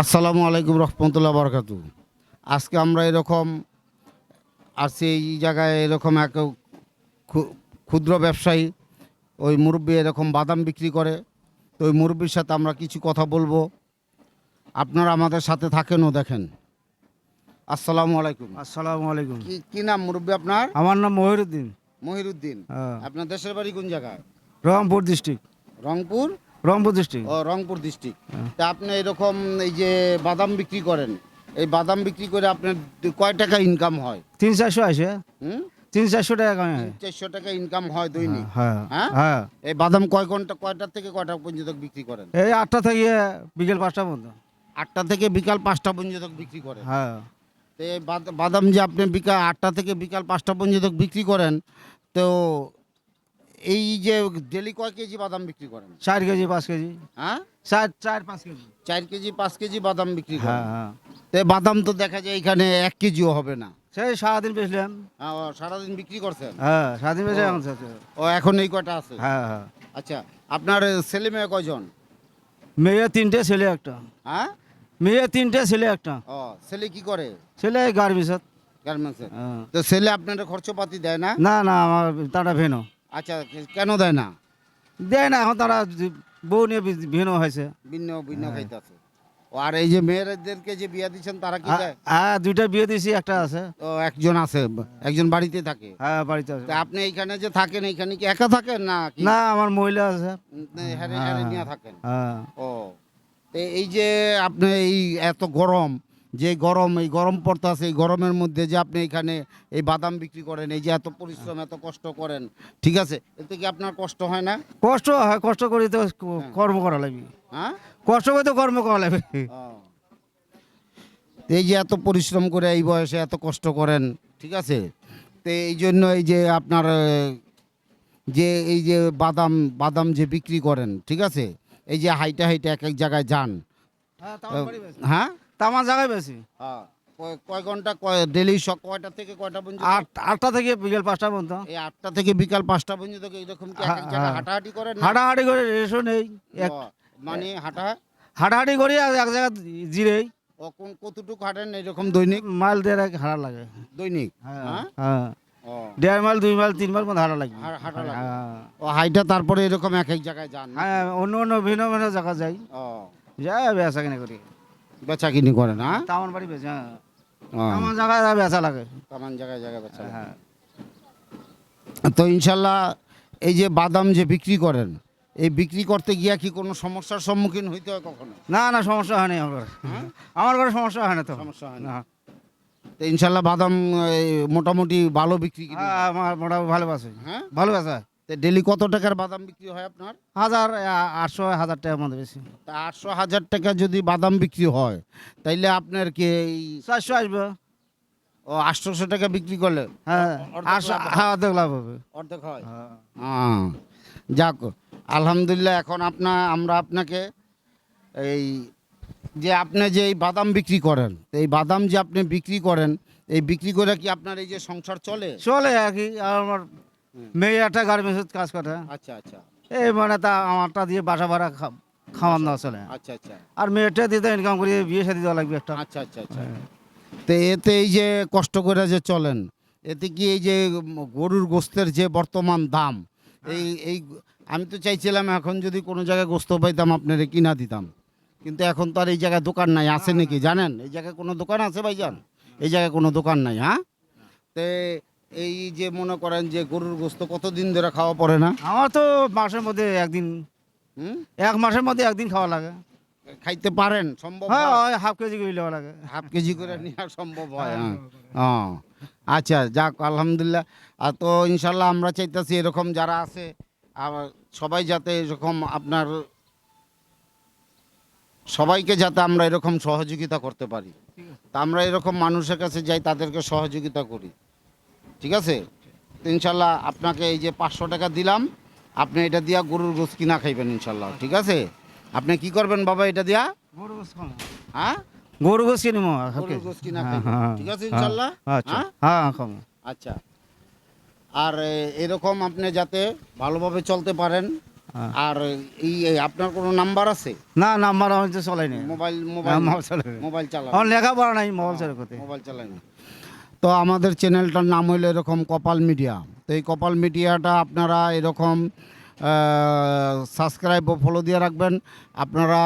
আসসালামু আলাইকুম রহমতুল্লাহ বরকাত। আজকে আমরা এরকম আছি এই জায়গায় এরকম এক ক্ষুদ্র ব্যবসায়ী ওই মুরব্বী এরকম বাদাম বিক্রি করে তো ওই মুরব্বীর সাথে আমরা কিছু কথা বলব। আপনারা আমাদের সাথে থাকেনও দেখেন। আসসালামু আলাইকুম। আসসালামু আলাইকুম। কি কি নাম মুরব্বী আপনার? আমার নাম মহিরুদ্দিন। মহিরুদ্দিন। হ্যাঁ। আপনার দেশের বাড়ি কোন জায়গায়? রংপুর ডিস্ট্রিক্ট। রংপুর? রংপুর ডিস্ট্রিক্ট ও রংপুর ডিস্ট্রিক্ট তা আপনি এরকম এই যে বাদাম বিক্রি করেন এই বাদাম বিক্রি করে আপনার কয় টাকা ইনকাম হয়? তিন চারশো আছে হুম? তিন চারশো টাকা কামাই হয় চারশো টাকা ইনকাম হয় দৈনিক। হ্যাঁ হ্যাঁ? হ্যাঁ? এই বাদাম কয় ঘণ্টা কয়টা থেকে কয়টা পর্যন্ত বিক্রি করেন? এই আটটা থেকে বিকেল পাঁচটা পর্যন্ত। আটটা থেকে বিকাল পাঁচটা পর্যন্ত বিক্রি করেন? হ্যাঁ। তো বাদাম যে আপনি বিকাল আটটা থেকে বিকাল পাঁচটা পর্যন্ত বিক্রি করেন তো এই যে ডেলি কয় কেজি বাদাম বিক্রি করেন? চার কেজি পাঁচ কেজি। হ্যাঁ? চার চার পাঁচ কেজি। চার কেজি পাঁচ কেজি বাদাম বিক্রি হ্যাঁ করেন? হ্যাঁ তো এই বাদাম তো দেখা যায় এখানে এক কেজিও হবে না। সেই সারাদিন বেচলাম হ্যাঁ, ও সারাদিন বিক্রি করছেন? হ্যাঁ সারাদিন বেচে। এখন শেষ। ও এখন এই কয়টা আছে? হ্যাঁ হ্যাঁ। আচ্ছা আপনার ছেলে মেয়ে কয়জন? মেয়ে তিনটে ছেলে একটা। হ্যাঁ? মেয়ে তিনটে ছেলে একটা। ও ছেলে কি করে? ছেলে গার্মেন্টসত গার্মেন্টসে হ্যাঁ। তো ছেলে আপনার খরচপাতি দেয় না? না না আমার তারা ভেনো। আচ্ছা কেন দেয় না? দেয় না এখন তারা বউ নিয়ে ভিন্ন হয়েছে। ভিন্ন ভিন্ন হ্যাঁ। খাইতেছে। আর এই যে মেয়েদেরকে যে বিয়া দিচ্ছেন তারা কি দেয়? হ্যাঁ দুইটা বিয়ে দিয়েছি একটা আছে। ও একজন আছে একজন বাড়িতে থাকে। হ্যাঁ বাড়িতে আছে। আপনি এইখানে যে থাকেন এইখানে কি একা থাকেন না না আমার মহিলা আছে। হ্যারে হ্যারে নিয়ে থাকেন। হ্যাঁ ও তো এই যে আপনি এই এত গরম যে গরম এই গরম পড়তেছে এই গরমের মধ্যে যে আপনি এখানে এই বাদাম বিক্রি করেন এই যে এত পরিশ্রম এত কষ্ট করেন ঠিক আছে? এতে কি আপনার কষ্ট হয় না? কষ্ট হয় কষ্ট করে তো কর্ম করা লাগবে। হ্যাঁ? কষ্ট করে তো কর্ম করা লাগবে। এই যে এত পরিশ্রম করে এই বয়সে এত কষ্ট করেন ঠিক আছে? তো এই জন্য এই যে আপনার যে এই যে বাদাম বাদাম যে বিক্রি করেন ঠিক আছে? এই যে হাইটে হাইটে এক এক জায়গায় যান। হ্যাঁ? তামার জায়গায় বেশি? হ্যাঁ কয়- ঘণ্টা ডেলি কয়টা থেকে কয়টা পর্যন্ত? আট আটটা থেকে বিকেল পাঁচটা পর্যন্ত। এই আটটা থেকে বিকাল পাঁচটা পর্যন্ত এরকম কি হ্যাঁ, জায়গায় হ্যাঁ। হাঁটাহাঁটি করেন না? হাঁটাহাঁটি করে রেশও নেই। মানে হাঁটা হাঁটাহাঁটি করি আর এক জায়গায় জিরেই। ও কোন কতটুকু হাঁটেন এরকম দৈনিক? মাইল দেড় এক হাঁটা লাগে। দৈনিক? হ্যাঁ দেড় মাইল দুই মাইল তিন মাইল মতো হাঁটা লাগবে হাঁটা লাগে। ও হাইটা তারপরে এরকম এক এক জায়গায় যান? হ্যাঁ অন্য অন্য ভিন্ন ভিন্ন জায়গা যাই। ও। যাই বেচা কিনে করি। বেচা কিনি করেন হ্যাঁ? তামান বাড়ি বেচে হ্যাঁ। আমার জায়গায় বেচা লাগে। তামান জায়গায় জায়গায় বেচা হ্যাঁ। তো ইনশাল্লাহ এই যে বাদাম যে বিক্রি করেন এই বিক্রি করতে গিয়া কি কোনো সমস্যার সম্মুখীন হইতে হয় কখনো? না না সমস্যা হয়নি আমার ঘরে। আমার ঘরে সমস্যা হয় না তো। সমস্যা হয় না। না তো ইনশাল্লাহ বাদাম মোটামুটি ভালো বিক্রি হ্যাঁ, আমার মোটামুটি ভালো আছে হ্যাঁ? ভালো তো ডেলি কত টাকার বাদাম বিক্রি হয় আপনার? হাজার আটশো হাজার টাকার মধ্যে বেশি। তা আটশো হাজার টাকা যদি বাদাম বিক্রি হয় তাইলে আপনার কি এই চারশো আসবে। ও আটশোশো টাকা বিক্রি করলে? হ্যাঁ অর্ধেক আটশো লাভ হ্যাঁ অর্ধেক লাভ হবে। অর্ধেক হয়? হ্যাঁ। যাক আলহামদুলিল্লাহ এখন আপনার আমরা আপনাকে এই যে আপনি যে এই বাদাম বিক্রি করেন এই বাদাম যে আপনি বিক্রি করেন এই বিক্রি করে কি আপনার এই যে সংসার চলে? চলে আর কি আর আমার মেয়ে একটা গার্মেন্টস কাজ করে। আচ্ছা আচ্ছা। এই মানে তা আমারটা দিয়ে বাসা ভাড়া খাওয়ান দাওয়া চলে। আচ্ছা আচ্ছা। আর মেয়েটা দিতে ইনকাম করি বিয়ে সাথে দেওয়া লাগবে একটা। আচ্ছা আচ্ছা আচ্ছা। তো এতে এই যে কষ্ট করে যে চলেন এতে কি এই যে গরুর গোস্তের যে বর্তমান দাম এই এই আমি তো চাইছিলাম এখন যদি কোনো জায়গায় গোস্ত পাইতাম আপনারে কিনা দিতাম। কিন্তু এখন তো আর এই জায়গায় দোকান নাই আছে নাকি? জানেন? এই জায়গায় কোনো দোকান আছে ভাইজান? এই জায়গায় কোনো দোকান নাই হ্যাঁ? তে এই যে মনে করেন যে গরুর গোস্ত কতদিন ধরে খাওয়া পড়ে না? আমার তো মাসের মধ্যে একদিন। হুম? এক মাসের মধ্যে একদিন খাওয়া লাগে। খাইতে পারেন সম্ভব হ্যাঁ হয়? হাফ কেজি করে নেওয়া লাগে। হাফ কেজি করে নেওয়া সম্ভব হয় হ্যাঁ ও আচ্ছা যাক আলহামদুলিল্লাহ। আর তো ইনশাল্লাহ আমরা চাইতেছি এরকম যারা আছে সবাই যাতে এরকম আপনার সবাইকে যাতে আমরা এরকম সহযোগিতা করতে পারি। তা আমরা এরকম মানুষের কাছে যাই তাদেরকে সহযোগিতা করি। ঠিক আছে? ইনশাল্লাহ আপনাকে এই যে পাঁচশো টাকা দিলাম আপনি এটা দিয়া গরুর গোস কিনা খাইবেন ইনশাল্লাহ ঠিক আছে? আপনি কি করবেন বাবা এটা দিয়া? গরু গোস হ্যাঁ? গরু গোস কিনে মো গরুর গোস কিনা হ্যাঁ, হ্যাঁ, ঠিক আছে হ্যাঁ, ইনশাল্লাহ আচ্ছা। হ্যাঁ? হ্যাঁ আচ্ছা। আর এরকম আপনি যাতে ভালোভাবে চলতে পারেন হ্যাঁ। আর এই আপনার কোনো নাম্বার আছে? না নাম্বার আমি তো চলাই না মোবাইল হ্যাঁ, মোবাইল মোবাইল চলে আমার লেখাপড়া নাই মোবাইল চলে করতে মোবাইল চালাই না। তো আমাদের চ্যানেলটার নাম হলো এরকম কপাল মিডিয়া। তো এই কপাল মিডিয়াটা আপনারা এরকম সাবস্ক্রাইব ও ফলো দিয়ে রাখবেন। আপনারা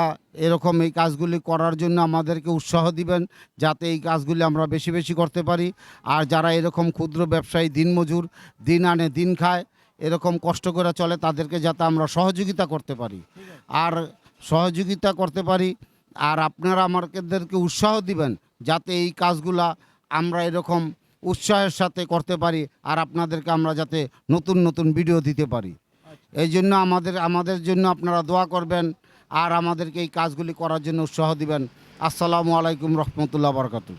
এরকম এই কাজগুলি করার জন্য আমাদেরকে উৎসাহ দিবেন, যাতে এই কাজগুলি আমরা বেশি বেশি করতে পারি। আর যারা এরকম ক্ষুদ্র ব্যবসায়ী দিনমজুর দিন আনে, দিন খায়, এরকম কষ্ট করে চলে, তাদেরকে যাতে আমরা সহযোগিতা করতে পারি। আর সহযোগিতা করতে পারি, আর আপনারা আমাদেরকে উৎসাহ দিবেন, যাতে এই কাজগুলা আমরা এরকম উৎসাহের সাথে করতে পারি আর আপনাদেরকে আমরা যাতে নতুন নতুন ভিডিও দিতে পারি। এই জন্য আমাদের আমাদের জন্য আপনারা দোয়া করবেন আর আমাদেরকে এই কাজগুলি করার জন্য উৎসাহ দিবেন। আসসালামু আলাইকুম রহমতুল্লাহ বরকাতু